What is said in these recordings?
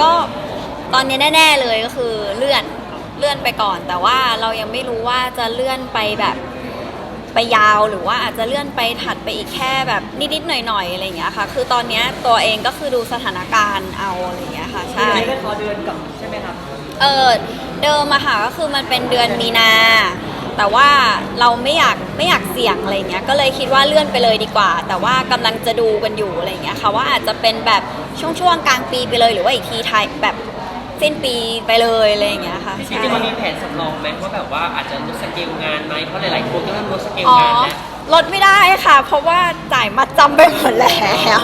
ก็ตอนนี้แน่ ๆเลยก็คือเลื่อนเลื่อนไปก่อน แต่ว่าเรายังไม่รู้ว่าจะเลื่อนไปแบบไปยาวหรือว่าอาจจะเลื่อนไปถัดไปอีกแค่แบบนิดๆหน่อยๆอะไรอย่างเงี้ยค่ะ คือตอนเนี้ยตัวเองก็คือดูสถานการณ์เอาอะไรอย่างเงี้ยค่ะใช่อันนี้ก็ขอเดือนกับใช่ไหมครับเออเดิมอะค่ะก็คือมันเป็นเดือนมีนา แต่ว่าเราไม่อยากไม่อยากเสี่ยงอะไรเงี้ย ก็เลยคิดว่าเลื่อนไปเลยดีกว่า แต่ว่ากำลังจะดูกันอยู่อะไรเงี้ยค่ะว่าอาจจะเป็นแบบช่วงช่วงๆกลางปีไปเลยหรือว่าอีกทีไทายแบบสิ้นปีไปเลยอะไรอย่างเงี้ยค่ะจริใช่งๆมันมีแผนสำรองไหมว่าแบบว่าอาจจะลดสเกลงานไหมเพราะหลายๆคนก็เริ่มลดสเกลอ๋องานแล้วลดไม่ได้ค่ะ เพราะว่าจ่ายมัดจำไปหมดแล้ว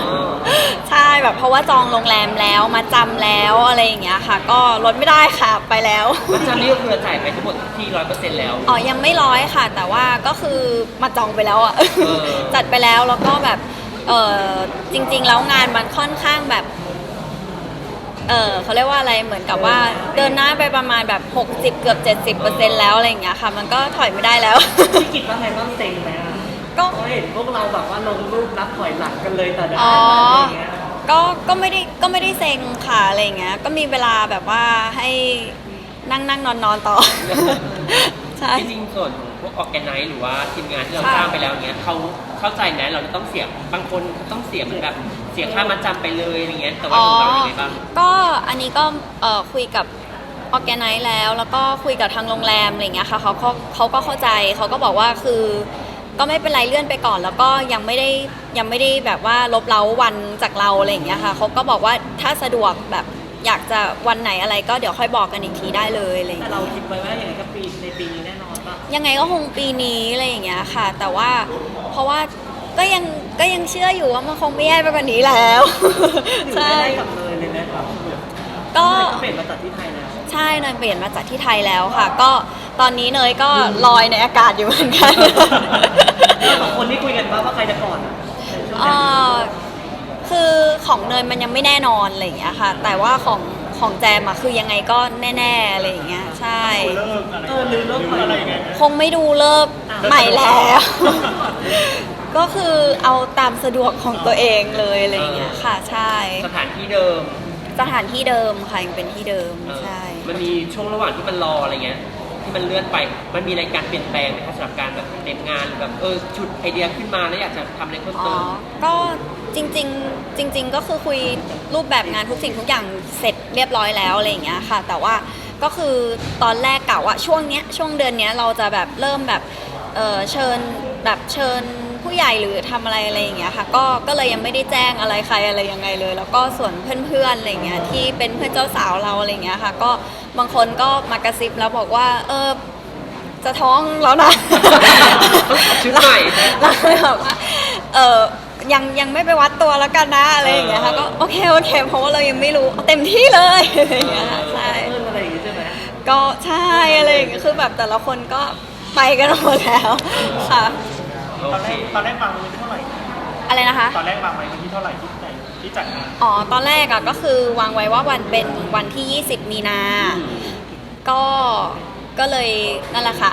ใช่แบบเพราะว่าจองโรงแรมแล้วมาจำแล้วอะไรอย่างเงี้ยค่ะ ก็ลดไม่ได้ค่ะไปแล้วมันจะนี่ก็คือจ่ายไปทั้งหมดที่ร้อยเปอร์เซ็นต์แล้ว อ๋อ ยังไม่ร้อยค่ะ แต่ว่าก็คือมาจองไปแล้วอะอจัดไปแล้วแล้วก็แบบเออจริง ๆ แล้วงานมันค่อนข้างแบบเออเขาเรียกว่าอะไรเหมือนกับว่าเดินหน้าไปประมาณแบบ 60 เกือบ 70แล้วอะไรอย่างเงี้ยค่ะ มันก็ถอยไม่ได้แล้ว พี่กิจว่าไงบ้างเซ็งไหมอะก็เพราะเห็นพวกเราแบบว่าลงรูปนับถอยหลังกันเลยแต่ละอ๋อ อะไรอย่างเงี้ย ก็ก็ไม่ได้ก็ไม่ได้เซ็งค่ะอะไรอย่างเงี้ย ก็มีเวลาแบบว่าให้นั่งนั่งนอนนอนต่อ ใช่ จริงๆส่วนของพวกออแกไนซ์หรือว่าทีมงานที่เราค่ะจ้างไปแล้วเนี้ยเขาเข้าใจไหมเราจะต้องเสียบางคนต้องเสียเหมือนแบบเสียค่ามัดจำไปเลยอย่างเงี้ยแต่ว่าของเราเป็นไงบ้างก็อันนี้ก็เอ่อคุยกับออแกไนซ์แล้ว แล้วก็คุยกับทางโรงแรมอะไรอย่างเงี้ยค่ะเขาเขาเขาก็เข้าใจเขาก็บอกว่าคือ ก็ไม่เป็นไรเลื่อนไปก่อน แล้วก็ยังไม่ได้ยังไม่ได้แบบว่าลบเล้าวันจากเราอะไรอย่างเงี้ยค่ะเขาก็บอกว่าถ้าสะดวกแบบอยากจะวันไหนอะไรก็เดี๋ยวค่อยบอกกันอีกทีได้เลยอะไรอย่างแต่เงี้ย เราคิดไว้ว่าอย่างไรก็ปีในปีนี้แน่นอนป่ะยังไงก็คงปีนี้อะไรอย่างเงี้ยค่ะ แต่ว่าเพราะว่าก็ยังก็ยังเชื่ออยู่ว่ามันคงไม่แย่ไปกว่านี้แล้วอยู่ใช่ได้กับเลยเลยนะครับก็ ก็เปลี่ยนมาจากที่ไทยแล้ว ใช่เนยเปลี่ยนมาจากที่ไทยแล้วค่ะ ก็ ตอนนี้เนยก็ลอยในอากาศอยู่เหมือนกันสองคนที่คุยกันว่าว่าใครจะก่อนอะในช่วงเอ่นี้อคือของเนยมันยังไม่แน่นอนอะไรอย่างเงี้ยค่ะ แต่ว่าของของแจมอะคือยังไงก็แน่ๆอะไรอย่างเงี้ยใช่เออลืมเรื่องอะไรอย่างเงี้ยคงไม่ดูเลิกใหม่แล้ว ก็คือเอาตามสะดวกของตัวเองเลยอะไรอย่างเงี้ยค่ะ ใช่ สถานที่เดิมสถานที่เดิมค่ะยังเป็นที่เดิมเออใช่ มันมีช่วงระหว่างที่มันรออะไรเงี้ย ที่มันเลื่อนไป มันมีอะไรการเปลี่ยนแปลงไหมคะสำหรับการแบบเต็มงานหรือแบบเออชุดไอเดียขึ้นมาแล้วอยากจะทำอะไรเพิ่มอ๋เติมก็จริงๆจริง ๆ ก็คือคุยรูปแบบงานทุกสิ่งทุกอย่างเสร็จเรียบร้อยแล้วอะไรอย่างเงี้ยค่ะ แต่ว่าก็คือตอนแรกกะว่าช่วงเนี้ยช่วงเดือนเนี้ยเราจะแบบเริ่มแบบเออเชิญแบบเชิญ ผู้ใหญ่หรือทำอะไรอะไรอย่างเงี้ยค่ะ ก็ก็เลยยังไม่ได้แจ้งอะไรใครอะไรยังไงเลย แล้วก็ส่วนเพื่อนๆอะไรอย่างเงี้ยที่เป็นเพื่อนเจ้าสาวเราอะไรอย่างเงี้ยค่ะ ก็บางคนก็มากระซิบแล้วบอกว่า เออจะท้องแล้วนะ ชุดใหม่ เราเลยแบบว่าเออยังยังไม่ไปวัดตัวแล้วกันนะอะไรอย่างเงี้ยค่ะก็โอเคโอเคเพราะว่าเรายังไม่รู้เอาเต็มที่เลยอะไรอย่างเงี้ยค่ะใช่เพิ่มอะไรอย่างงี้ใช่ไหมก็ใช่อะไรอย่างเงี้ยคือแบบแต่ละคนก็ไปกันหมดแล้วค่ะโอ ตอนเคแรกตอนแรกวางไว้ที่เท่าไหร่ อะไรนะคะ ตอนแรกวางไว้ที่เท่าไหร่ที่ไหนที่จัดงานอ๋อ ตอนแรกอะก็คือวางไว้ว่าวันเป็นวันที่ 20 มีนา ก็ ก็เลยนั่นแหละค่ะ